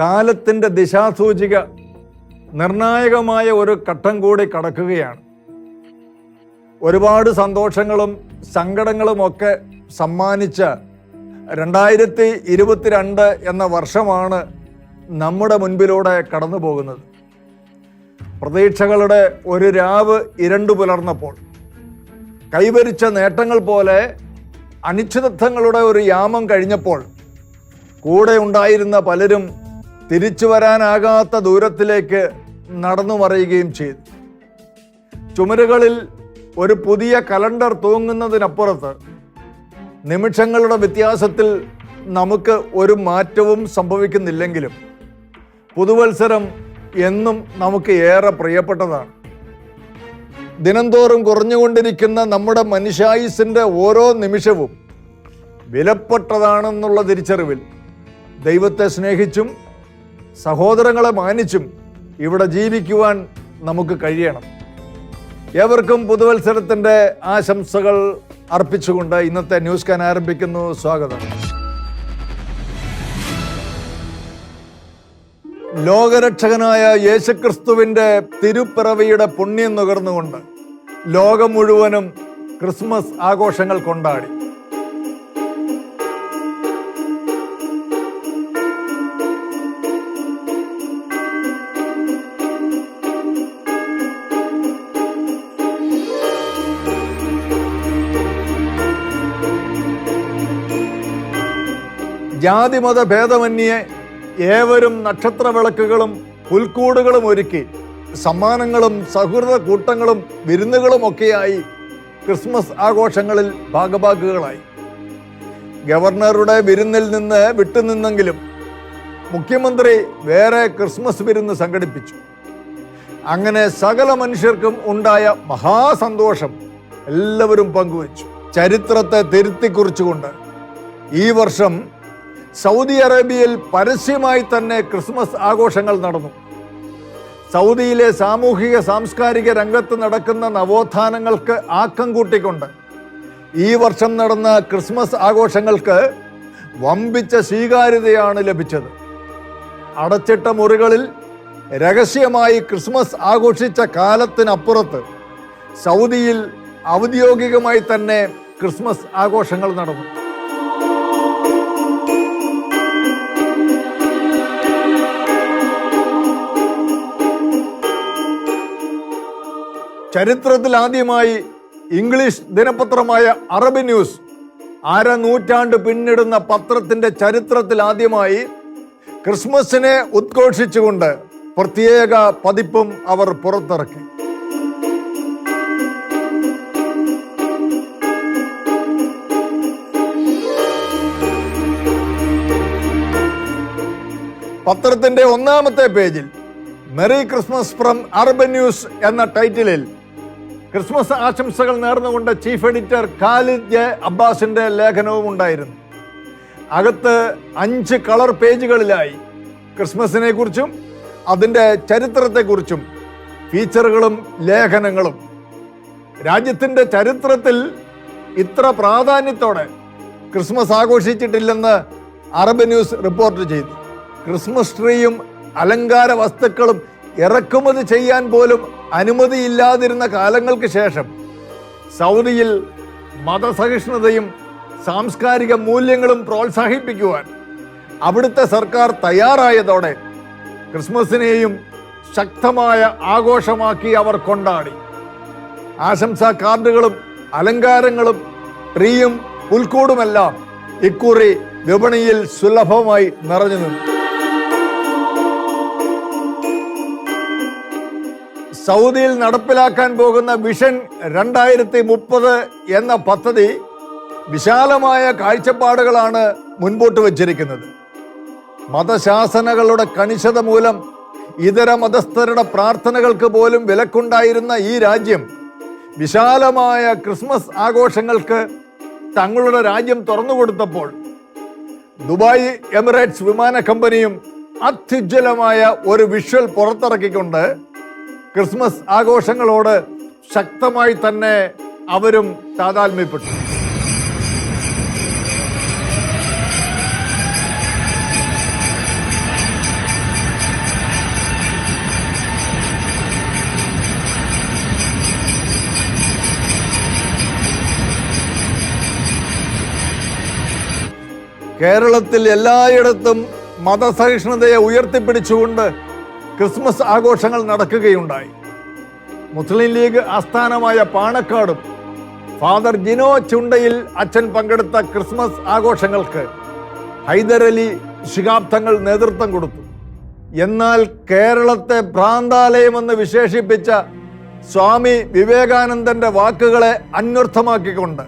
കാലത്തിന്റെ ദിശാസൂചിക നിർണായകമായ ഒരു ഘട്ടം കൂടി കടക്കുകയാണ്. ഒരുപാട് സന്തോഷങ്ങളും സങ്കടങ്ങളും ഒക്കെ സമ്മാനിച്ച രണ്ടായിരത്തി ഇരുപത്തിരണ്ട് എന്ന വർഷമാണ് നമ്മുടെ മുൻപിലൂടെ കടന്നു പോകുന്നത്. പ്രതീക്ഷകളുടെ ഒരു രാവ് ഇരണ്ടു പുലർന്നപ്പോൾ കൈവരിച്ച നേട്ടങ്ങൾ പോലെ അനിശ്ചിതത്വങ്ങളുടെ ഒരു യാമം കഴിഞ്ഞപ്പോൾ കൂടെ ഉണ്ടായിരുന്ന പലരും തിരിച്ചു വരാനാകാത്ത ദൂരത്തിലേക്ക് നടന്നു മറയുകയും ചെയ്തു. ചുമരുകളിൽ ഒരു പുതിയ കലണ്ടർ തൂങ്ങുന്നതിനപ്പുറത്ത് നിമിഷങ്ങളുടെ വ്യത്യാസത്തിൽ നമുക്ക് ഒരു മാറ്റവും സംഭവിക്കുന്നില്ലെങ്കിലും പുതുവത്സരം എന്നും നമുക്ക് ഏറെ പ്രിയപ്പെട്ടതാണ്. ദിനംതോറും കുറഞ്ഞുകൊണ്ടിരിക്കുന്ന നമ്മുടെ മനുഷ്യായുസിന്റെ ഓരോ നിമിഷവും വിലപ്പെട്ടതാണെന്നുള്ള തിരിച്ചറിവിൽ ദൈവത്തെ സ്നേഹിച്ചും സഹോദരങ്ങളെ മാനിച്ചും ഇവിടെ ജീവിക്കുവാൻ നമുക്ക് കഴിയണം. ഏവർക്കും പുതുവത്സരത്തിന്റെ ആശംസകൾ അർപ്പിച്ചുകൊണ്ട് ഇന്നത്തെ ന്യൂസ് കാൻ ആരംഭിക്കുന്നു. സ്വാഗതം. ലോകരക്ഷകനായ യേശുക്രിസ്തുവിന്റെ തിരുപ്പിറവിയുടെ പുണ്യം നുകർന്നുകൊണ്ട് ലോകം മുഴുവനും ക്രിസ്മസ് ആഘോഷങ്ങൾ കൊണ്ടാടി. ജാതിമത ഭേദമന്യേ ഏവരും നക്ഷത്ര വിളക്കുകളും പുൽക്കൂടുകളും ഒരുക്കി സമ്മാനങ്ങളും സൗഹൃദ കൂട്ടങ്ങളും വിരുന്നുകളും ഒക്കെയായി ക്രിസ്മസ് ആഘോഷങ്ങളിൽ ഭാഗഭാഗുകളായി. ഗവർണറുടെ വിരുന്നിൽ നിന്ന് വിട്ടുനിന്നെങ്കിലും മുഖ്യമന്ത്രി വേറെ ക്രിസ്മസ് വിരുന്ന് സംഘടിപ്പിച്ചു. അങ്ങനെ സകല മനുഷ്യർക്കും ഉണ്ടായ മഹാസന്തോഷം എല്ലാവരും പങ്കുവച്ചു. ചരിത്രത്തെ തിരുത്തി കുറിച്ചുകൊണ്ട് ഈ വർഷം സൗദി അറേബ്യയിൽ പരസ്യമായി തന്നെ ക്രിസ്മസ് ആഘോഷങ്ങൾ നടന്നു. സൗദിയിലെ സാമൂഹിക സാംസ്കാരിക രംഗത്ത് നടക്കുന്ന നവോത്ഥാനങ്ങൾക്ക് ആക്കം കൂട്ടിക്കൊണ്ട് ഈ വർഷം നടന്ന ക്രിസ്മസ് ആഘോഷങ്ങൾക്ക് വമ്പിച്ച സ്വീകാര്യതയാണ് ലഭിച്ചത്. അടച്ചിട്ട മുറികളിൽ രഹസ്യമായി ക്രിസ്മസ് ആഘോഷിച്ച കാലത്തിനപ്പുറത്ത് സൗദിയിൽ ഔദ്യോഗികമായി തന്നെ ക്രിസ്മസ് ആഘോഷങ്ങൾ നടന്നു. ചരിത്രത്തിൽ ആദ്യമായി ഇംഗ്ലീഷ് ദിനപത്രമായ അറബ് ന്യൂസ് അര നൂറ്റാണ്ട് പിന്നിടുന്ന പത്രത്തിന്റെ ചരിത്രത്തിൽ ആദ്യമായി ക്രിസ്മസിനെ ഉദ്ഘോഷിച്ചുകൊണ്ട് പ്രത്യേക പതിപ്പും അവർ പുറത്തിറക്കി. പത്രത്തിന്റെ ഒന്നാമത്തെ പേജിൽ merry Christmas from urban news എന്ന ടൈറ്റിലിൽ ക്രിസ്മസ് ആശംസകൾ നേർന്നുകൊണ്ട് ചീഫ് എഡിറ്റർ ഖാലിദ് ജെ അബ്ബാസിന്റെ ലേഖനവും ഉണ്ടായിരുന്നു. അകത്ത് അഞ്ച് കളർ പേജുകളിലായി. ക്രിസ്മസിനെ കുറിച്ചും അതിന്റെ ചരിത്രത്തെക്കുറിച്ചും ഫീച്ചറുകളും ലേഖനങ്ങളും. രാജ്യത്തിന്റെ ചരിത്രത്തിൽ ഇത്ര പ്രാധാന്യത്തോടെ ക്രിസ്മസ് ആഘോഷിച്ചിട്ടില്ലെന്ന് അറബ് ന്യൂസ് റിപ്പോർട്ട് ചെയ്തു. ക്രിസ്മസ് ട്രീയും അലങ്കാര വസ്തുക്കളും ഇറക്കുമതി ചെയ്യാൻ പോലും അനുമതിയില്ലാതിരുന്ന കാലങ്ങൾക്ക് ശേഷം സൗദിയിൽ മതസഹിഷ്ണുതയും സാംസ്കാരിക മൂല്യങ്ങളും പ്രോത്സാഹിപ്പിക്കുവാൻ അവിടുത്തെ സർക്കാർ തയ്യാറായതോടെ ക്രിസ്മസിനെയും ശക്തമായ ആഘോഷമാക്കി അവർ കൊണ്ടാടി. ആശംസാ കാർഡുകളും അലങ്കാരങ്ങളും ട്രീയും പുൽക്കൂടുമെല്ലാം ഇക്കുറി വിപണിയിൽ സുലഭമായി നിറഞ്ഞു നിന്നു. സൗദിയിൽ നടപ്പിലാക്കാൻ പോകുന്ന വിഷൻ രണ്ടായിരത്തി മുപ്പത് എന്ന പദ്ധതി വിശാലമായ കാഴ്ചപ്പാടുകളാണ് മുൻപോട്ട് വച്ചിരിക്കുന്നത്. മതശാസനകളുടെ കണിശത മൂലം ഇതര മതസ്ഥരുടെ പ്രാർത്ഥനകൾക്ക് പോലും വിലക്കുണ്ടായിരുന്ന ഈ രാജ്യം വിശാലമായ ക്രിസ്മസ് ആഘോഷങ്ങൾക്ക് തങ്ങളുടെ രാജ്യം തുറന്നുകൊടുത്തപ്പോൾ ദുബായ് എമിറേറ്റ്സ് വിമാന കമ്പനിയും അത്യുജ്വലമായ ഒരു വിഷ്വൽ പുറത്തിറക്കിക്കൊണ്ട് ക്രിസ്മസ് ആഘോഷങ്ങളോട് ശക്തമായി തന്നെ അവരും താതാത്മ്യപ്പെട്ടു കേരളത്തിൽ എല്ലായിടത്തും മതസഹിഷ്ണുതയെ ഉയർത്തിപ്പിടിച്ചുകൊണ്ട് ക്രിസ്മസ് ആഘോഷങ്ങൾ നടക്കുകയുണ്ടായി. മുസ്ലിം ലീഗ് ആസ്ഥാനമായ പാണക്കാടും ഫാദർ ജിനോ ചുണ്ടയിൽ അച്ഛൻ പങ്കെടുത്ത ക്രിസ്മസ് ആഘോഷങ്ങൾക്ക് ഹൈദരലി ശിഖാബ്ദങ്ങൾ നേതൃത്വം കൊടുത്തു. എന്നാൽ കേരളത്തെ ഭ്രാന്താലയമെന്ന് വിശേഷിപ്പിച്ച സ്വാമി വിവേകാനന്ദന്റെ വാക്കുകളെ അന്വർത്ഥമാക്കിക്കൊണ്ട്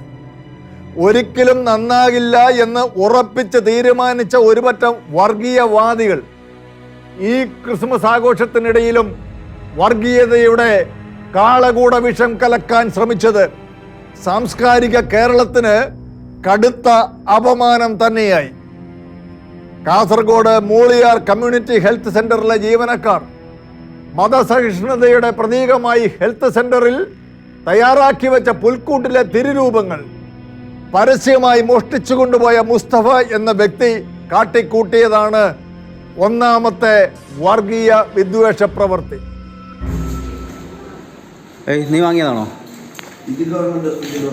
ഒരിക്കലും നന്നാകില്ല എന്ന് ഉറപ്പിച്ച് തീരുമാനിച്ച ഒരുപറ്റം വർഗീയവാദികൾ ഈ ക്രിസ്മസ് ആഘോഷത്തിനിടയിലും വർഗീയതയുടെ കാളകൂട വിഷം കലക്കാൻ ശ്രമിച്ചത് സാംസ്കാരിക കേരളത്തിന് കടുത്ത അപമാനം തന്നെയായി. കാസർഗോഡ് മൂളിയാർ കമ്മ്യൂണിറ്റി ഹെൽത്ത് സെന്ററിലെ ജീവനക്കാർ മതസഹിഷ്ണുതയുടെ പ്രതീകമായി ഹെൽത്ത് സെന്ററിൽ തയ്യാറാക്കി വെച്ച പുൽക്കൂട്ടിലെ തിരുരൂപങ്ങൾ പരസ്യമായി മോഷ്ടിച്ചു കൊണ്ടുപോയ മുസ്തഫ എന്ന വ്യക്തി കാട്ടിക്കൂട്ടിയതാണ് ഒന്നാമത്തെ വർഗീയ വിദ്വേഷ പ്രവൃത്തി നീ വാങ്ങിയതാണോ?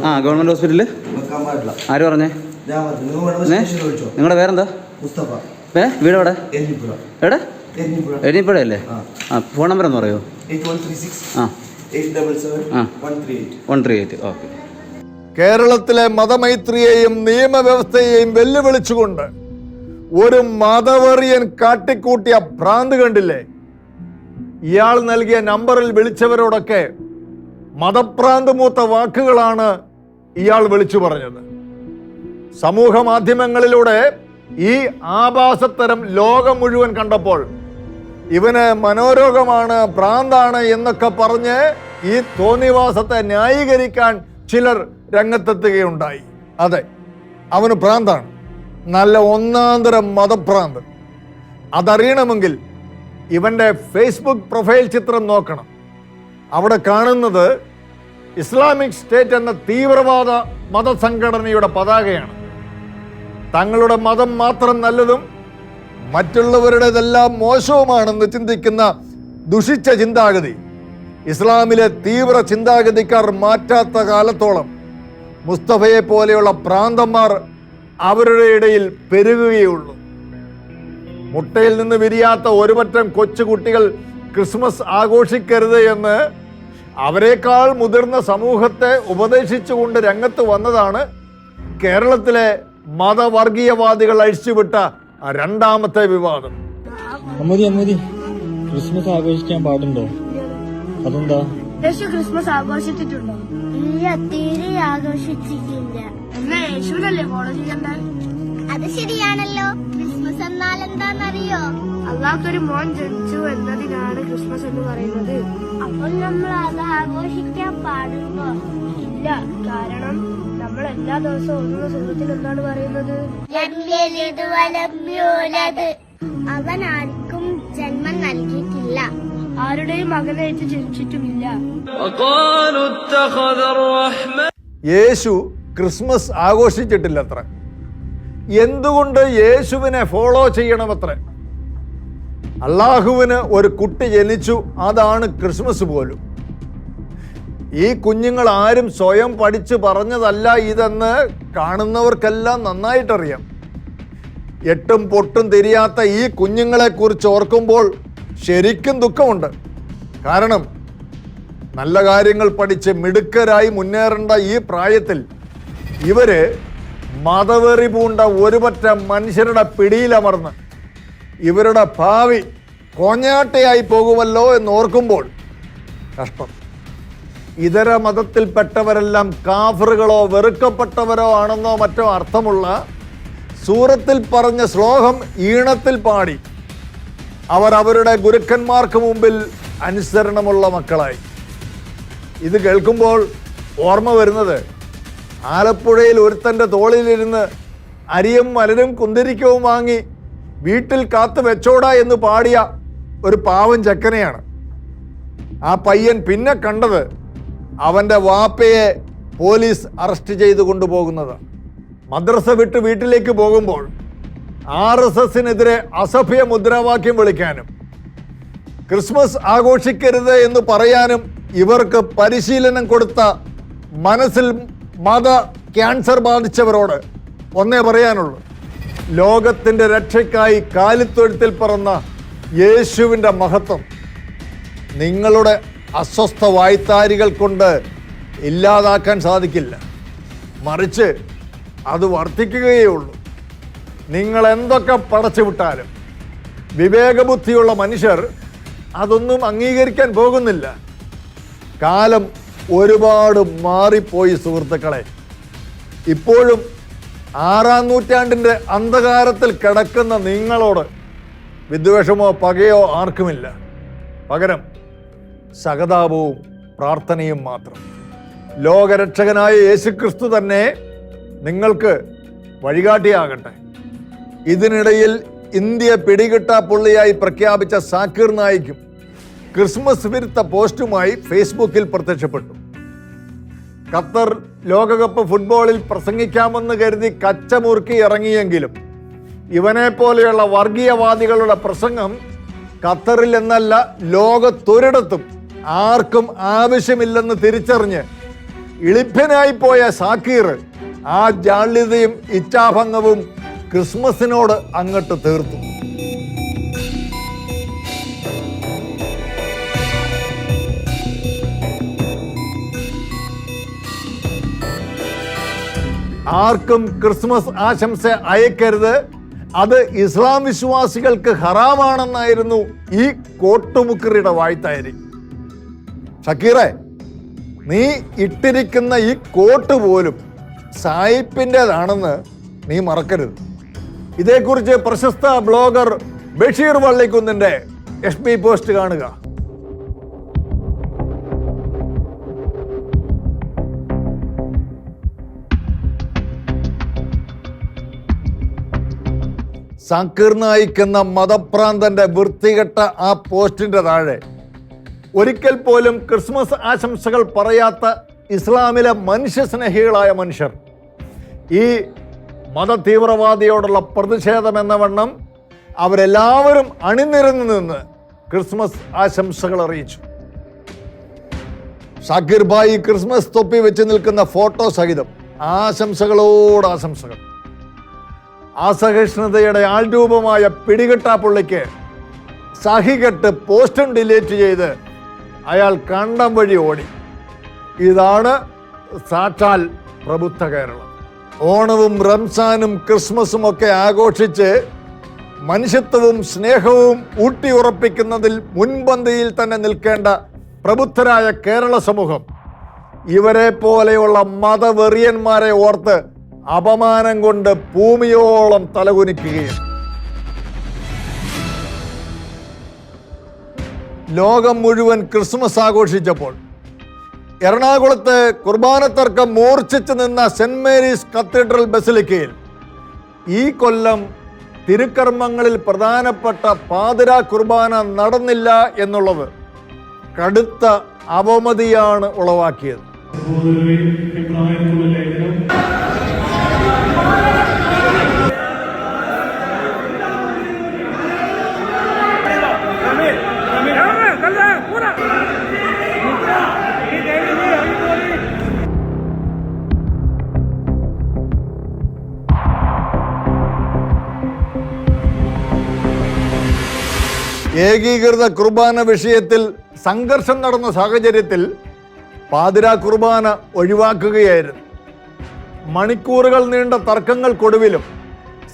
ആ ഗവൺമെന്റ് ഹോസ്പിറ്റലിൽ വെക്കാൻ ആര് പറഞ്ഞേ? നിങ്ങളുടെ പേരെന്താ? മുസ്തഫ. ഏ? വീട് എവിടെ? എവിടെ? എഴുതിപ്പുഴ അല്ലേ ആ. ആ ഫോൺ നമ്പർ ഒന്ന് പറയോ ആ. One three eight. ഓക്കെ. കേരളത്തിലെ മതമൈത്രിയെയും നിയമവ്യവസ്ഥയെയും വെല്ലുവിളിച്ചുകൊണ്ട് ഒരു മതവെറിയൻ കാട്ടിക്കൂട്ടിയ ഭ്രാന്ത് കണ്ടില്ലേ? ഇയാൾ നൽകിയ നമ്പറിൽ വിളിച്ചവരോടൊക്കെ മതഭ്രാന്ത് മൂത്ത വാക്കുകളാണ് ഇയാൾ വിളിച്ചു പറഞ്ഞത്. സമൂഹ മാധ്യമങ്ങളിലൂടെ ഈ ആഭാസത്തരം ലോകം മുഴുവൻ കണ്ടപ്പോൾ ഇവന് മനോരോഗമാണ് ഭ്രാന്താണ് എന്നൊക്കെ പറഞ്ഞ് ഈ തോന്നിവാസത്തെ ന്യായീകരിക്കാൻ ചിലർ രംഗത്തെത്തുകയുണ്ടായി. അതെ അവന് ഭ്രാന്താണ്. നല്ല ഒന്നാന്തരം മതഭ്രാന്ത്. അതറിയണമെങ്കിൽ ഇവന്റെ ഫേസ്ബുക്ക് പ്രൊഫൈൽ ചിത്രം നോക്കണം. അവിടെ കാണുന്നത് ഇസ്ലാമിക് സ്റ്റേറ്റ് എന്ന തീവ്രവാദ മതസംഘടനയുടെ പതാകയാണ്. തങ്ങളുടെ മതം മാത്രം നല്ലതും മറ്റുള്ളവരുടേതെല്ലാം മോശവുമാണെന്ന് ചിന്തിക്കുന്ന ദുഷിച്ച ചിന്താഗതി ഇസ്ലാമിലെ തീവ്ര ചിന്താഗതിക്കാർ മാറ്റാത്ത കാലത്തോളം മുസ്തഫയെ പോലെയുള്ള ഭ്രാന്തന്മാർ അവരുടെ ഇടയിൽ പെരുകുകയുള്ളൂ. മുട്ടയിൽ നിന്ന് വിരിയാത്ത ഒരുപറ്റം കൊച്ചുകുട്ടികൾ ക്രിസ്മസ് ആഘോഷിക്കരുത് എന്ന് അവരെക്കാൾ മുതിർന്ന സമൂഹത്തെ ഉപദേശിച്ചുകൊണ്ട് രംഗത്ത് വന്നതാണ് കേരളത്തിലെ മതവർഗീയവാദികൾ അഴിച്ചുവിട്ട രണ്ടാമത്തെ വിവാദം. അമ്മൂതി അമ്മൂതി ക്രിസ്മസ് ആഘോഷിക്കാൻ പാടുണ്ടോ? അതെന്താ? ക്രിസ്മസ് ആഘോഷിച്ചിട്ടുണ്ടോ? ഇല്ല തീരെ ആഘോഷിച്ചിട്ടില്ല. എന്നാ യേശുവിനല്ലേ ഫോളോ ചെയ്യണ്ടേ അത് ശരിയാണല്ലോ. ക്രിസ്മസ് എന്നാൽ എന്താണെന്നറിയോ? അള്ളാഹ്ക്കൊരു മോൻ ജനിച്ചു എന്നതിനാണ് ക്രിസ്മസ് എന്ന് പറയുന്നത്. അപ്പോൾ നമ്മൾ അത് ആഘോഷിക്കാൻ പാടുണ്ടോ? ഇല്ല. കാരണം നമ്മൾ എല്ലാ ദിവസവും ഒന്നും സുഹൃത്തിൽ എന്താണ് പറയുന്നത്? അവൻ ആർക്കും ജന്മം നൽകിയിട്ടില്ല. ആരുടെയും മകനേറ്റ് ജനിച്ചിട്ടുമില്ല. യേശു ക്രിസ്മസ് ആഘോഷിച്ചിട്ടില്ല അത്ര എന്തുകൊണ്ട് യേശുവിനെ ഫോളോ ചെയ്യണമത്ര? അള്ളാഹുവിന് ഒരു കുട്ടി ജനിച്ചു അതാണ് ക്രിസ്മസ് പോലും. ഈ കുഞ്ഞുങ്ങൾ ആരും സ്വയം പഠിച്ചു പറഞ്ഞതല്ല ഇതെന്ന് കാണുന്നവർക്കെല്ലാം നന്നായിട്ടറിയാം. എട്ടും പൊട്ടും തിരിയാത്ത ഈ കുഞ്ഞുങ്ങളെ കുറിച്ച് ഓർക്കുമ്പോൾ ശരിക്കും ദുഃഖമുണ്ട്. കാരണം നല്ല കാര്യങ്ങൾ പഠിച്ച് മിടുക്കരായി മുന്നേറേണ്ട ഈ പ്രായത്തിൽ ഇവർ മതവെറി പൂണ്ട ഒരുപറ്റ മനുഷ്യരുടെ പിടിയിലമർന്ന് ഇവരുടെ ഭാവി കോഞ്ഞാട്ടയായി പോകുമല്ലോ എന്ന് ഓർക്കുമ്പോൾ കഷ്ടം. ഇതര മതത്തിൽപ്പെട്ടവരെല്ലാം കാഫറുകളോ വെറുക്കപ്പെട്ടവരോ ആണെന്നോ മറ്റോ അർത്ഥമുള്ള സൂറത്തിൽ പറഞ്ഞ ശ്ലോകം ഈണത്തിൽ പാടി. അവർ അവരുടെ ഗുരുക്കന്മാർക്ക് മുമ്പിൽ അനുസരണമുള്ള മക്കളായി. ഇത് കേൾക്കുമ്പോൾ ഓർമ്മ വരുന്നത് ആലപ്പുഴയിൽ ഒരുത്തന്റെ തോളിലിരുന്ന് അരിയും മലരും കുന്തിരിക്കവും വാങ്ങി വീട്ടിൽ കാത്തു വെച്ചോടാ എന്ന് പാടിയ ഒരു പാവൻ ചെക്കനെയാണ്. ആ പയ്യൻ പിന്നെ കണ്ടത് അവന്റെ വാപ്പയെ പോലീസ് അറസ്റ്റ് ചെയ്ത് കൊണ്ടുപോകുന്നത്. മദ്രസ വിട്ട് വീട്ടിലേക്ക് പോകുമ്പോൾ ആർ എസ് എസിനെതിരെ അസഭ്യ മുദ്രാവാക്യം വിളിക്കാനും ക്രിസ്മസ് ആഘോഷിക്കരുത് എന്ന് പറയാനും ഇവർക്ക് പരിശീലനം കൊടുത്ത മനസ്സിൽ മത ക്യാൻസർ ബാധിച്ചവരോട് ഒന്നേ പറയാനുള്ളൂ. ലോകത്തിന്റെ രക്ഷയ്ക്കായി കാലിത്തൊഴുത്തിൽ പറന്ന യേശുവിന്റെ മഹത്വം നിങ്ങളുടെ അസ്വസ്ഥ വായ്ത്താരികൾ കൊണ്ട് ഇല്ലാതാക്കാൻ സാധിക്കില്ല. മറിച്ച് അത് വർദ്ധിക്കുകയേ ഉള്ളൂ. നിങ്ങൾ എന്തൊക്കെ പടച്ചു വിട്ടാലും വിവേകബുദ്ധിയുള്ള മനുഷ്യർ അതൊന്നും അംഗീകരിക്കാൻ പോകുന്നില്ല. കാലം ഒരുപാട് മാറിപ്പോയി സുഹൃത്തുക്കളെ. ഇപ്പോഴും ആറാം നൂറ്റാണ്ടിന്റെ അന്ധകാരത്തിൽ കിടക്കുന്ന നിങ്ങളോട് വിദ്വേഷമോ പകയോ ആർക്കുമില്ല. പകരം സഹതാപവും പ്രാർത്ഥനയും മാത്രം. ലോകരക്ഷകനായ യേശുക്രിസ്തു തന്നെ നിങ്ങൾക്ക് വഴികാട്ടിയാകട്ടെ. ഇതിനിടയിൽ ഇന്ത്യ പിടികിട്ടാ പുള്ളിയായി പ്രഖ്യാപിച്ച സാക്കിർ നായിക്കും ക്രിസ്മസ് വിരുദ്ധ പോസ്റ്റുമായി ഫേസ്ബുക്കിൽ പ്രത്യക്ഷപ്പെട്ടു. ഖത്തർ ലോകകപ്പ് ഫുട്ബോളിൽ പ്രസംഗിക്കാമെന്ന് കരുതി കച്ചമുറുക്കി ഇറങ്ങിയെങ്കിലും ഇവനെ പോലെയുള്ള വർഗീയവാദികളുടെ പ്രസംഗം ഖത്തറിൽ എന്നല്ല ലോകത്തൊരിടത്തും ആർക്കും ആവശ്യമില്ലെന്ന് തിരിച്ചറിഞ്ഞ് ഇളിഭ്യനായി പോയ സാക്കീർ ആ ജാള്യതയും ഇച്ഛാഭംഗവും ക്രിസ്മസിനോട് അങ്ങോട്ട് തീർത്തു. ആർക്കും ക്രിസ്മസ് ആശംസ അയക്കരുത്. അത് ഇസ്ലാം വിശ്വാസികൾക്ക് ഹറാമാണെന്നായിരുന്നു ഈ കോട്ടുമുക്കറിയുടെ വായ്ത്താരി. ഷക്കീറെ നീ ഇട്ടിരിക്കുന്ന ഈ കോട്ട് പോലും സായിപ്പിന്റെതാണെന്ന് നീ മറക്കരുത്. ഇതേക്കുറിച്ച് പ്രശസ്ത ബ്ലോഗർ ബഷീർ വള്ളിക്കുന്നിന്റെ എസ് പോസ്റ്റ് കാണുക. എന്ന മതഭ്രാന്തന്റെ വൃത്തികെട്ട ആ പോസ്റ്റിന്റെ താഴെ. ഒരിക്കൽ പോലും ക്രിസ്മസ് ആശംസകൾ പറയാത്ത ഇസ്ലാമിലെ മനുഷ്യസ്നേഹികളായ മനുഷ്യർ. ഈ മത തീവ്രവാദിയോടുള്ള പ്രതിഷേധം എന്ന വണ്ണം അവരെല്ലാവരും അണിനിരന്നു നിന്ന് ക്രിസ്മസ് ആശംസകൾ അറിയിച്ചു. ഷാക്കിർ ഭായി ക്രിസ്മസ് തൊപ്പി വെച്ച് നിൽക്കുന്ന ഫോട്ടോ സഹിതം ആശംസകളോട് ആശംസകൾ. അസഹിഷ്ണുതയുടെ ആൾരൂപമായ പിടികെട്ടാപ്പുള്ളിക്ക് സഹികെട്ട് പോസ്റ്റും ഡിലീറ്റ് ചെയ്ത് അയാൾ കണ്ടം വഴി ഓടി. ഇതാണ് സാക്ഷാൽ പ്രബുദ്ധ കേരളം. ഓണവും റംസാനും ക്രിസ്മസും ഒക്കെ ആഘോഷിച്ച് മനുഷ്യത്വവും സ്നേഹവും ഊട്ടിയുറപ്പിക്കുന്നതിൽ മുൻപന്തിയിൽ തന്നെ നിൽക്കേണ്ട പ്രബുദ്ധരായ കേരള സമൂഹം. ഇവരെ പോലെയുള്ള മതവെറിയന്മാരെ ഓർത്ത് അപമാനം കൊണ്ട് ഭൂമിയോളം തലകുനിക്കുകയും ലോകം മുഴുവൻ ക്രിസ്മസ് ആഘോഷിച്ചപ്പോൾ എറണാകുളത്ത് കുർബാനത്തർക്കം മൂർച്ഛിച്ചു നിന്ന സെന്റ് മേരീസ് കത്തീഡ്രൽ ബസിലിക്കയിൽ ഈ കൊല്ലം തിരുക്കർമ്മങ്ങളിൽ പ്രധാനപ്പെട്ട പാതിര കുർബാന നടന്നില്ല എന്നുള്ളത് കടുത്ത അവമതിയാണ് ഉളവാക്കിയത്. ഏകീകൃത കുർബാന വിഷയത്തിൽ സംഘർഷം നടന്ന സാഹചര്യത്തിൽ പാതിര കുർബാന ഒഴിവാക്കുകയായിരുന്നു. മണിക്കൂറുകൾ നീണ്ട തർക്കങ്ങൾക്കൊടുവിലും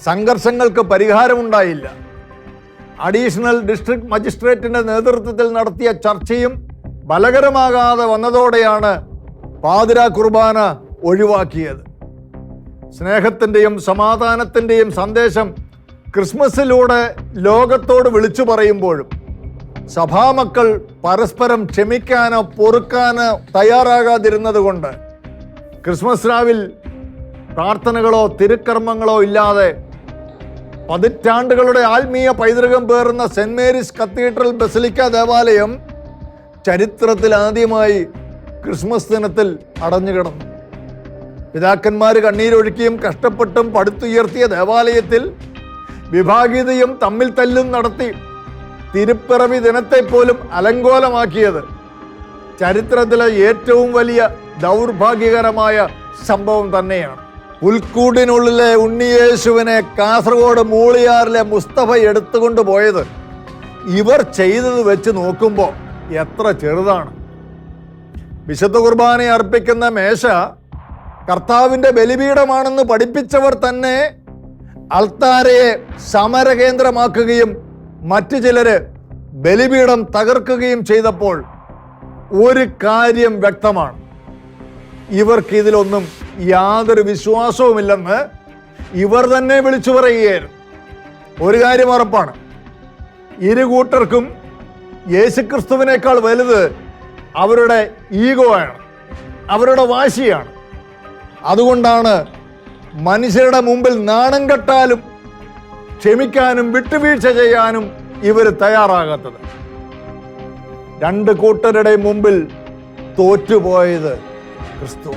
സംഘർഷങ്ങൾക്ക് പരിഹാരമുണ്ടായില്ല. അഡീഷണൽ ഡിസ്ട്രിക്ട് മജിസ്ട്രേറ്റിന്റെ നേതൃത്വത്തിൽ നടത്തിയ ചർച്ചയും ബലകരമാകാതെ വന്നതോടെയാണ് പാതിര കുർബാന ഒഴിവാക്കിയത്. സ്നേഹത്തിന്റെയും സമാധാനത്തിന്റെയും സന്ദേശം ക്രിസ്മസിലൂടെ ലോകത്തോട് വിളിച്ചു പറയുമ്പോഴും സഭാമക്കൾ പരസ്പരം ക്ഷമിക്കാനോ പൊറുക്കാനോ തയ്യാറാകാതിരുന്നത് കൊണ്ട് ക്രിസ്മസ് രാവിൽ പ്രാർത്ഥനകളോ തിരുക്കർമ്മങ്ങളോ ഇല്ലാതെ പതിറ്റാണ്ടുകളുടെ ആത്മീയ പൈതൃകം പേറുന്ന സെന്റ് മേരീസ് കത്തീഡ്രൽ ബസലിക്ക ദേവാലയം ചരിത്രത്തിൽ ആദ്യമായി ക്രിസ്മസ് ദിനത്തിൽ അടഞ്ഞുകിടന്നു പിതാക്കന്മാർ കണ്ണീരൊഴുക്കിയും കഷ്ടപ്പെട്ടും പടുത്തുയർത്തിയ ദേവാലയത്തിൽ വിഭാഗീയതയും തമ്മിൽ തല്ലും നടത്തി തിരുപ്പിറവി ദിനത്തെ പോലും അലങ്കോലമാക്കിയത്. ചരിത്രത്തിലെ ഏറ്റവും വലിയ ദൗർഭാഗ്യകരമായ സംഭവം തന്നെയാണ്. പുൽക്കൂടിനുള്ളിലെ ഉണ്ണിയേശുവിനെ കാസർഗോഡ് മൂളിയാറിലെ മുസ്തഫ എടുത്തുകൊണ്ട് പോയത്. ഇവർ ചെയ്തത് വെച്ച് നോക്കുമ്പോൾ എത്ര ചെറുതാണ്. വിശുദ്ധ കുർബാന അർപ്പിക്കുന്ന മേശ കർത്താവിന്റെ ബലിപീഠമാണെന്ന് പഠിപ്പിച്ചവർ തന്നെ അൾത്താരയെ സമരകേന്ദ്രമാക്കുകയും മറ്റു ചിലര് ബലിപീഠം തകർക്കുകയും ചെയ്തപ്പോൾ ഒരു കാര്യം വ്യക്തമാണ്. ഇവർക്ക് ഇതിലൊന്നും യാതൊരു വിശ്വാസവുമില്ലെന്ന് ഇവർ തന്നെ വിളിച്ചു പറയുകയായിരുന്നു. ഒരു കാര്യം ഉറപ്പാണ്. ഇരു കൂട്ടർക്കും യേശുക്രിസ്തുവിനേക്കാൾ വലുത് അവരുടെ ഈഗോ ആണ് അവരുടെ വാശിയാണ്. അതുകൊണ്ടാണ് മനുഷ്യരുടെ മുമ്പിൽ നാണം കെട്ടാലും ക്ഷമിക്കാനും വിട്ടുവീഴ്ച ചെയ്യാനും ഇവർ തയ്യാറാകാത്തത്. രണ്ട് കൂട്ടരുടെ മുമ്പിൽ തോറ്റുപോയത് ക്രിസ്തു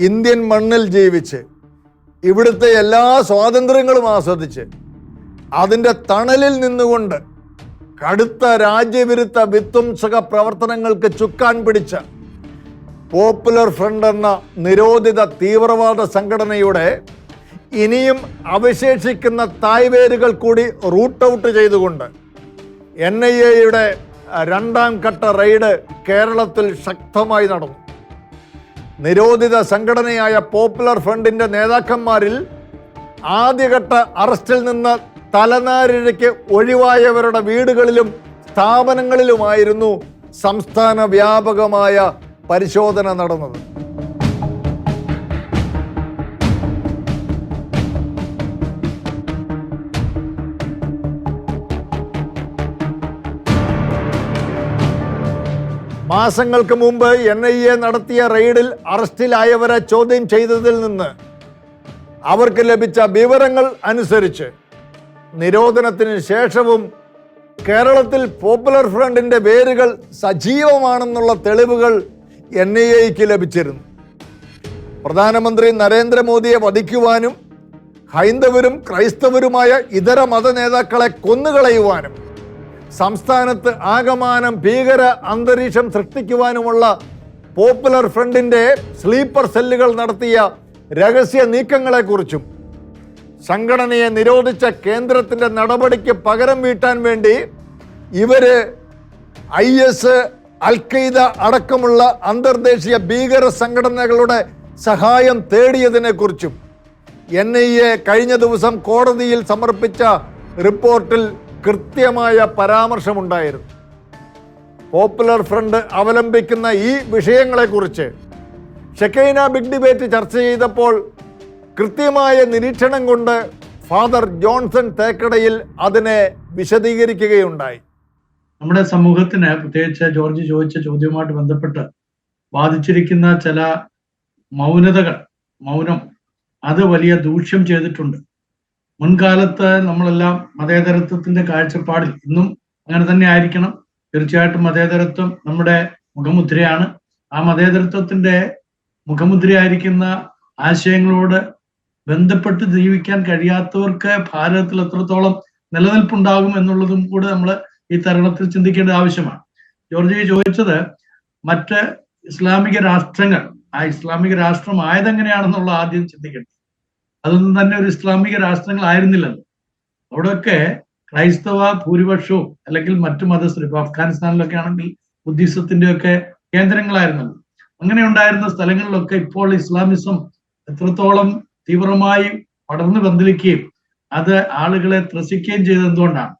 ഇന്ത്യൻ മണ്ണിൽ ജീവിച്ച് ഇവിടുത്തെ എല്ലാ സ്വാതന്ത്ര്യങ്ങളും ആസ്വദിച്ച് അതിന്റെ തണലിൽ നിന്നുകൊണ്ട് കടുത്ത രാജ്യവിരുദ്ധ വിധ്വംസക പ്രവർത്തനങ്ങൾക്ക് ചുക്കാൻ പിടിച്ച പോപ്പുലർ ഫ്രണ്ട് എന്ന നിരോധിത തീവ്രവാദ സംഘടനയുടെ ഇനിയും അവശേഷിക്കുന്ന തായ്വേരുകൾ കൂടി റൂട്ട് ഔട്ട് ചെയ്തുകൊണ്ട് എൻ ഐ എയുടെ രണ്ടാം ഘട്ട റെയ്ഡ് കേരളത്തിൽ ശക്തമായി നടന്നു. നിരോധിത സംഘടനയായ പോപ്പുലർ ഫ്രണ്ടിന്റെ നേതാക്കന്മാരിൽ ആദ്യഘട്ട അറസ്റ്റിൽ നിന്ന് തലനാരിഴയ്ക്ക് ഒഴിവായവരുടെ വീടുകളിലും സ്ഥാപനങ്ങളിലുമായിരുന്നു സംസ്ഥാന വ്യാപകമായ പരിശോധന നടന്നത്. മാസങ്ങൾക്ക് മുമ്പ് എൻ ഐ എ നടത്തിയ റെയ്ഡിൽ അറസ്റ്റിലായവരെ ചോദ്യം ചെയ്തതിൽ നിന്ന് അവർക്ക് ലഭിച്ച വിവരങ്ങൾ അനുസരിച്ച് നിരോധനത്തിന് ശേഷവും കേരളത്തിൽ പോപ്പുലർ ഫ്രണ്ടിന്റെ വേരുകൾ സജീവമാണെന്നുള്ള തെളിവുകൾ എൻ ഐ എക്ക് ലഭിച്ചിരുന്നു. പ്രധാനമന്ത്രി നരേന്ദ്രമോദിയെ വധിക്കുവാനും ഹൈന്ദവരും ക്രൈസ്തവരുമായ ഇതര മത നേതാക്കളെ കൊന്നുകളയുവാനും സംസ്ഥാനത്ത് ആകമാനം ഭീകര അന്തരീക്ഷം സൃഷ്ടിക്കുവാനുമുള്ള പോപ്പുലർ ഫ്രണ്ടിന്റെ സ്ലീപ്പർ സെല്ലുകൾ നടത്തിയ രഹസ്യ നീക്കങ്ങളെക്കുറിച്ചും സംഘടനയെ നിരോധിച്ച കേന്ദ്രത്തിന്റെ നടപടിക്ക് പകരം വീട്ടാൻ വേണ്ടി ഇവർ ഐ എസ് അൽ അടക്കമുള്ള അന്തർദേശീയ ഭീകര സംഘടനകളുടെ സഹായം തേടിയതിനെ കുറിച്ചും എൻ ഐ എ കഴിഞ്ഞ ദിവസം കോടതിയിൽ സമർപ്പിച്ച റിപ്പോർട്ടിൽ കൃത്യമായ പരാമർശമുണ്ടായിരുന്നു. പോപ്പുലർ ഫ്രണ്ട് അവലംബിക്കുന്ന ഈ വിഷയങ്ങളെക്കുറിച്ച് ഷെക്കൈന ബിഗ് ഡിബേറ്റ് ചർച്ച ചെയ്തപ്പോൾ കൃത്യമായ നിരീക്ഷണം കൊണ്ട് ഫാദർ ജോൺസൺ തേക്കടയിൽ അതിനെ വിശദീകരിക്കുകയുണ്ടായി. നമ്മുടെ സമൂഹത്തിന് പ്രത്യേകിച്ച് ജോർജ് ചോദിച്ച ചോദ്യവുമായിട്ട് ബന്ധപ്പെട്ട് ബാധിച്ചിരിക്കുന്ന ചില മൗനതകൾ മൗനം അത് വലിയ ദൂഷ്യം ചെയ്തിട്ടുണ്ട്. മുൻകാലത്ത് നമ്മളെല്ലാം മതേതരത്വത്തിന്റെ കാഴ്ചപ്പാടിൽ ഇന്നും അങ്ങനെ തന്നെ ആയിരിക്കണം. തീർച്ചയായിട്ടും മതേതരത്വം നമ്മുടെ മുഖമുദ്രയാണ്. ആ മതേതരത്വത്തിന്റെ മുഖമുദ്രയായിരിക്കുന്ന ആശയങ്ങളോട് ബന്ധപ്പെട്ട് ജീവിക്കാൻ കഴിയാത്തവർക്ക് ഭാരതത്തിൽ എത്രത്തോളം നിലനിൽപ്പുണ്ടാകും എന്നുള്ളതും കൂടെ നമ്മൾ ഈ തരുണത്തിൽ ചിന്തിക്കേണ്ട ആവശ്യമാണ്. ജോർജി ചോദിച്ചത് മറ്റ് ഇസ്ലാമിക രാഷ്ട്രങ്ങൾ ആ ഇസ്ലാമിക രാഷ്ട്രം ആയതെങ്ങനെയാണെന്നുള്ള ആദ്യം ചിന്തിക്കേണ്ടത് അതൊന്നും തന്നെ ഒരു ഇസ്ലാമിക രാഷ്ട്രങ്ങൾ രാഷ്ട്രങ്ങളായിരുന്നില്ലല്ലോ അവിടെയൊക്കെ ക്രൈസ്തവ ഭൂരിപക്ഷവും അല്ലെങ്കിൽ മറ്റു മതസ്ഥർ ഇപ്പൊ അഫ്ഗാനിസ്ഥാനിലൊക്കെ ആണെങ്കിൽ ബുദ്ധിസത്തിന്റെ ഒക്കെ കേന്ദ്രങ്ങളായിരുന്നല്ലോ. അങ്ങനെ ഉണ്ടായിരുന്ന സ്ഥലങ്ങളിലൊക്കെ ഇപ്പോൾ ഇസ്ലാമിസം എത്രത്തോളം തീവ്രമായി പടർന്നു പന്തലിക്കുകയും അത് ആളുകളെ ത്രസിക്കുകയും ചെയ്തത് എന്തുകൊണ്ടാണ്?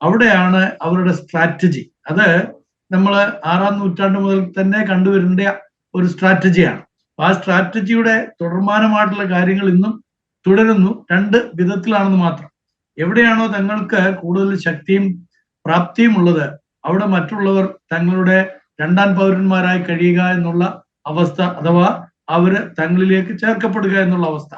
അവിടെയാണ് അവരുടെ സ്ട്രാറ്റജി അത് നമ്മൾ ആറാം നൂറ്റാണ്ട് മുതൽ തന്നെ കണ്ടുവരേണ്ട ഒരു സ്ട്രാറ്റജിയാണ് ആ സ്ട്രാറ്റജിയുടെ തുടർമാനമായിട്ടുള്ള കാര്യങ്ങൾ ഇന്നും തുടരുന്നു. രണ്ട് വിധത്തിലാണെന്ന് മാത്രം. എവിടെയാണോ തങ്ങൾക്ക് കൂടുതൽ ശക്തിയും പ്രാപ്തിയും ഉള്ളത് അവിടെ മറ്റുള്ളവർ തങ്ങളുടെ രണ്ടാം പൗരന്മാരായി കഴിയുക എന്നുള്ള അവസ്ഥ അഥവാ അവർ തങ്ങളിലേക്ക് ചേർക്കപ്പെടുക എന്നുള്ള അവസ്ഥ.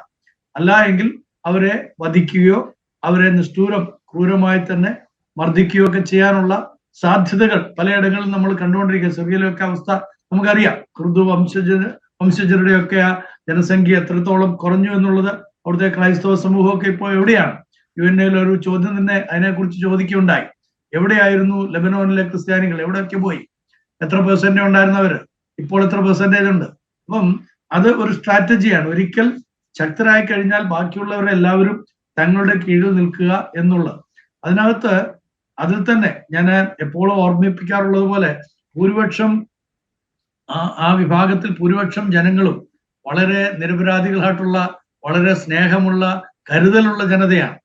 അല്ല എങ്കിൽ അവരെ വധിക്കുകയോ അവരെ നിഷ്ഠൂരം ക്രൂരമായി തന്നെ മർദ്ദിക്കുകയോ ഒക്കെ ചെയ്യാനുള്ള സാധ്യതകൾ പലയിടങ്ങളിലും നമ്മൾ കണ്ടുകൊണ്ടിരിക്കുക സിറിയയിലൊക്കെ അവസ്ഥ നമുക്കറിയാം. കുർദു വംശജ വംശജരുടെയൊക്കെ ആ ജനസംഖ്യ എത്രത്തോളം കുറഞ്ഞു എന്നുള്ളത് അവിടുത്തെ ക്രൈസ്തവ സമൂഹമൊക്കെ ഇപ്പോൾ എവിടെയാണ്? യു എൻ എയിൽ ഒരു ചോദ്യം തന്നെ അതിനെക്കുറിച്ച് ചോദിക്കുകയുണ്ടായി. എവിടെയായിരുന്നു ലബനോനിലെ ക്രിസ്ത്യാനികൾ? എവിടെയൊക്കെ പോയി? എത്ര പെർസെന്റ് ഉണ്ടായിരുന്നവര് ഇപ്പോൾ എത്ര പെർസെന്റേജ് ഉണ്ട്? അപ്പം അത് ഒരു സ്ട്രാറ്റജിയാണ് ഒരിക്കൽ ശക്തരായി കഴിഞ്ഞാൽ ബാക്കിയുള്ളവരെല്ലാവരും തങ്ങളുടെ കീഴിൽ നിൽക്കുക എന്നുള്ളത്. അതിനകത്ത് അതിൽ തന്നെ ഞാൻ എപ്പോഴും ഓർമ്മിപ്പിക്കാറുള്ളത് പോലെ ഭൂരിപക്ഷം ആ വിഭാഗത്തിൽ ഭൂരിപക്ഷം ജനങ്ങളും വളരെ നിരപരാധികളായിട്ടുള്ള വളരെ സ്നേഹമുള്ള കരുതലുള്ള ജനതയാണ്.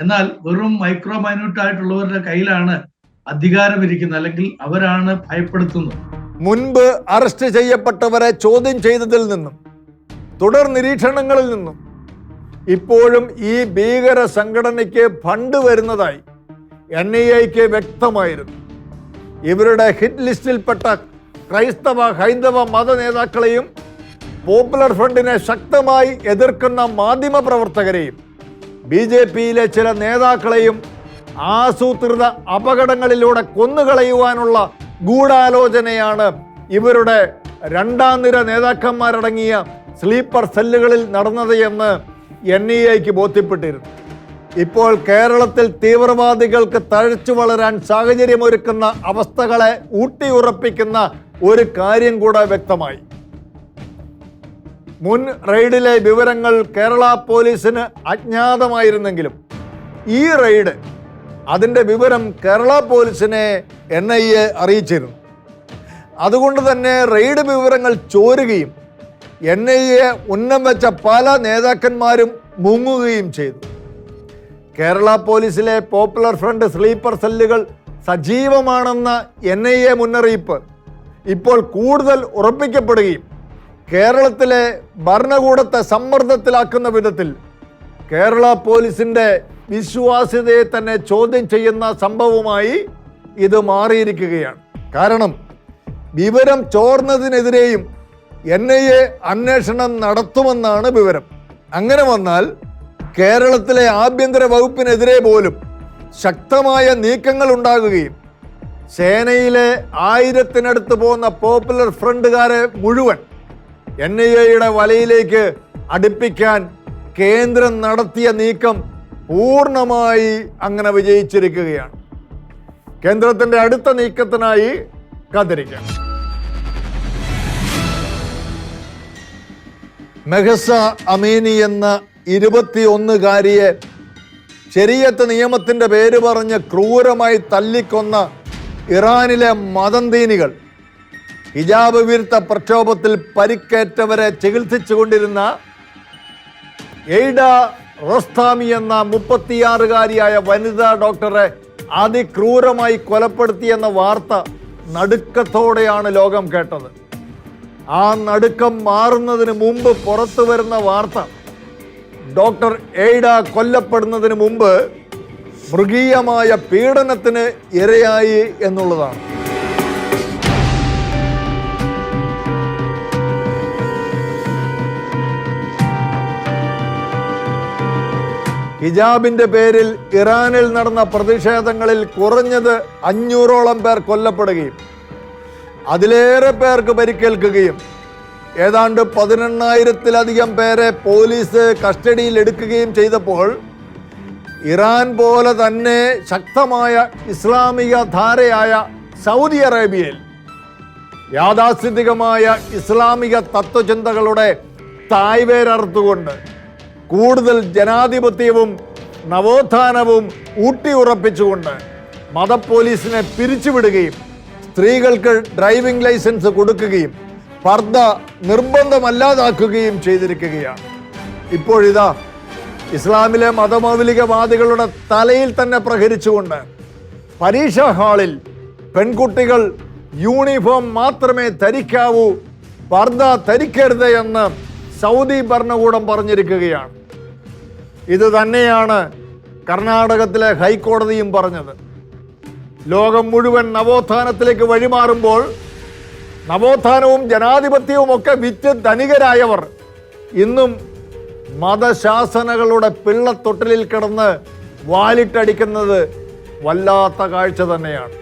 എന്നാൽ വെറും മൈക്രോ മൈന്യൂട്ട് ആയിട്ടുള്ളവരുടെ കയ്യിലാണ് അധികാരം ഇരിക്കുന്നത് അല്ലെങ്കിൽ അവരാണ് ഭയപ്പെടുത്തുന്നത്. മുൻപ് അറസ്റ്റ് ചെയ്യപ്പെട്ടവരെ ചോദ്യം ചെയ്തതിൽ നിന്നും തുടർ നിരീക്ഷണങ്ങളിൽ നിന്നും ഇപ്പോഴും ഈ ഭീകര സംഘടനയ്ക്ക് ഫണ്ട് വരുന്നതായി എൻ ഐ എക്ക് വ്യക്തമായിരുന്നു. ഇവരുടെ ഹിറ്റ് ലിസ്റ്റിൽപ്പെട്ട ക്രൈസ്തവ ഹൈന്ദവ മത നേതാക്കളെയും പോപ്പുലർ ഫ്രണ്ടിനെ ശക്തമായി എതിർക്കുന്ന മാധ്യമ പ്രവർത്തകരെയും ബി ജെ പിയിലെ ചില നേതാക്കളെയും ആസൂത്രിത അപകടങ്ങളിലൂടെ കൊന്നുകളയുവാനുള്ള ഗൂഢാലോചനയാണ് ഇവരുടെ രണ്ടാം നിര നേതാക്കന്മാരടങ്ങിയ സ്ലീപ്പർ സെല്ലുകളിൽ നടന്നത് എന്ന് എൻ ഇ എക്ക് ബോധ്യപ്പെട്ടിരുന്നു. ഇപ്പോൾ കേരളത്തിൽ തീവ്രവാദികൾക്ക് തഴച്ചു വളരാൻ സാഹചര്യമൊരുക്കുന്ന അവസ്ഥകളെ ഊട്ടിയുറപ്പിക്കുന്ന ഒരു കാര്യം കൂടെ വ്യക്തമായി. മുൻ റെയ്ഡിലെ വിവരങ്ങൾ കേരള പോലീസിന് അജ്ഞാതമായിരുന്നെങ്കിലും ഈ റെയ്ഡ് അതിന്റെ വിവരം കേരള പോലീസിനെ എൻ ഐ എ അറിയിച്ചിരുന്നു. അതുകൊണ്ട് തന്നെ റെയ്ഡ് വിവരങ്ങൾ ചോരുകയും എൻ ഐ എ ഉന്നം വെച്ച പല നേതാക്കന്മാരും മുങ്ങുകയും ചെയ്തു. കേരള പോലീസിലെ പോപ്പുലർ ഫ്രണ്ട് സ്ലീപ്പർ സെല്ലുകൾ സജീവമാണെന്ന എൻ ഐ എ മുന്നറിയിപ്പ് ഇപ്പോൾ കൂടുതൽ ഉറപ്പിക്കപ്പെടുകയും കേരളത്തിലെ ഭരണകൂടത്തെ സമ്മർദ്ദത്തിലാക്കുന്ന വിധത്തിൽ കേരള പോലീസിന്റെ വിശ്വാസ്യതയെ തന്നെ ചോദ്യം ചെയ്യുന്ന സംഭവമായി ഇത് മാറിയിരിക്കുകയാണ്. കാരണം വിവരം ചോർന്നതിനെതിരെയും എൻ ഐ എ അന്വേഷണം നടത്തുമെന്നാണ് വിവരം. അങ്ങനെ വന്നാൽ കേരളത്തിലെ ആഭ്യന്തര വകുപ്പിനെതിരെ പോലും ശക്തമായ നീക്കങ്ങൾ ഉണ്ടാകുകയും സേനയിലെ ആയിരത്തിനടുത്ത് പോകുന്ന പോപ്പുലർ ഫ്രണ്ടുകാരെ മുഴുവൻ എൻ ഐ എയുടെ വലയിലേക്ക് അടുപ്പിക്കാൻ കേന്ദ്രം നടത്തിയ നീക്കം പൂർണമായി അങ്ങനെ വിജയിച്ചിരിക്കുകയാണ്. കേന്ദ്രത്തിന്റെ അടുത്ത നീക്കത്തിനായി കാത്തിരിക്കാം. മെഹസ അമീനി എന്ന ഇരുപത്തിയൊന്നുകാരിയെ ശരീരത്ത് നിയമത്തിന്റെ പേര് പറഞ്ഞ് ക്രൂരമായി തല്ലിക്കൊന്ന ഇറാനിലെ മതന്തീനികൾ ഹിജാബ് വിരുദ്ധ പ്രക്ഷോഭത്തിൽ പരിക്കേറ്റവരെ ചികിത്സിച്ചുകൊണ്ടിരുന്ന എയ്ഡ റോസ്താമി എന്ന മുപ്പത്തിയാറുകാരിയായ വനിതാ ഡോക്ടറെ അതിക്രൂരമായി കൊലപ്പെടുത്തിയെന്ന വാർത്ത നടുക്കത്തോടെയാണ് ലോകം കേട്ടത്. ആ നടുക്കം മാറുന്നതിന് മുമ്പ് പുറത്തു വരുന്ന വാർത്ത ഡോക്ടർ എയ്ഡ കൊല്ലപ്പെടുന്നതിന് മുമ്പ് മൃഗീയമായ പീഡനത്തിന് ഇരയായി എന്നുള്ളതാണ്. ഹിജാബിന്റെ പേരിൽ ഇറാനിൽ നടന്ന പ്രതിഷേധങ്ങളിൽ കുറഞ്ഞത് അഞ്ഞൂറോളം പേർ കൊല്ലപ്പെടുകയും അതിലേറെ പേർക്ക് പരിക്കേൽക്കുകയും ഏതാണ്ട് പതിനെണ്ണായിരത്തിലധികം പേരെ പോലീസ് കസ്റ്റഡിയിൽ എടുക്കുകയും ചെയ്തപ്പോൾ ഇറാൻ പോലെ തന്നെ ശക്തമായ ഇസ്ലാമിക ധാരയായ സൗദി അറേബ്യയിൽ യാഥാസ്ഥിതികമായ ഇസ്ലാമിക തത്വചിന്തകളുടെ തായ്വേരർത്തുകൊണ്ട് കൂടുതൽ ജനാധിപത്യവും നവോത്ഥാനവും ഊട്ടിയുറപ്പിച്ചുകൊണ്ട് മതപ്പോലീസിനെ പിരിച്ചുവിടുകയും സ്ത്രീകൾക്ക് ഡ്രൈവിംഗ് ലൈസൻസ് കൊടുക്കുകയും പർദ്ദ നിർബന്ധമല്ലാതാക്കുകയും ചെയ്തിരിക്കുകയാണ്. ഇപ്പോഴിതാ ഇസ്ലാമിലെ മതമൗലികവാദികളുടെ തലയിൽ തന്നെ പ്രഹരിച്ചുകൊണ്ട് പരീക്ഷാ ഹാളിൽ പെൺകുട്ടികൾ യൂണിഫോം മാത്രമേ ധരിക്കാവൂ പർദ്ദ ധരിക്കരുത് എന്ന് സൗദി ഭരണകൂടം പറഞ്ഞിരിക്കുകയാണ്. ഇത് തന്നെയാണ് കർണാടകത്തിലെ ഹൈക്കോടതിയും പറഞ്ഞത്. ലോകം മുഴുവൻ നവോത്ഥാനത്തിലേക്ക് വഴിമാറുമ്പോൾ നവോത്ഥാനവും ജനാധിപത്യവും ഒക്കെ വിറ്റ് ധനികരായവർ ഇന്നും മതശാസനകളുടെ പിള്ളത്തൊട്ടിലിൽ കിടന്ന് വാലിട്ടടിക്കുന്നത് വല്ലാത്ത കാഴ്ച തന്നെയാണ്.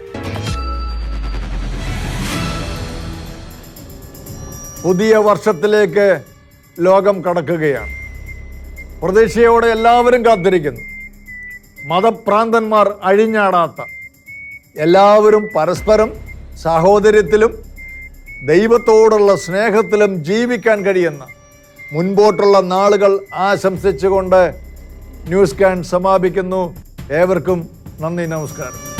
പുതിയ വർഷത്തിലേക്ക് ലോകം കടക്കുകയാണ്. പ്രതീക്ഷയോടെ എല്ലാവരും കാത്തിരിക്കുന്നു. മതഭ്രാന്തന്മാർ അഴിഞ്ഞാടാത്ത. എല്ലാവരും പരസ്പരം സാഹോദര്യത്തിലും ദൈവത്തോടുള്ള സ്നേഹത്തിലും ജീവിക്കാൻ കഴിയുന്ന മുൻപോട്ടുള്ള നാളുകൾ ആശംസിച്ചുകൊണ്ട് ന്യൂസ് കാൻ സമാപിക്കുന്നു. ഏവർക്കും നന്ദി നമസ്കാരം.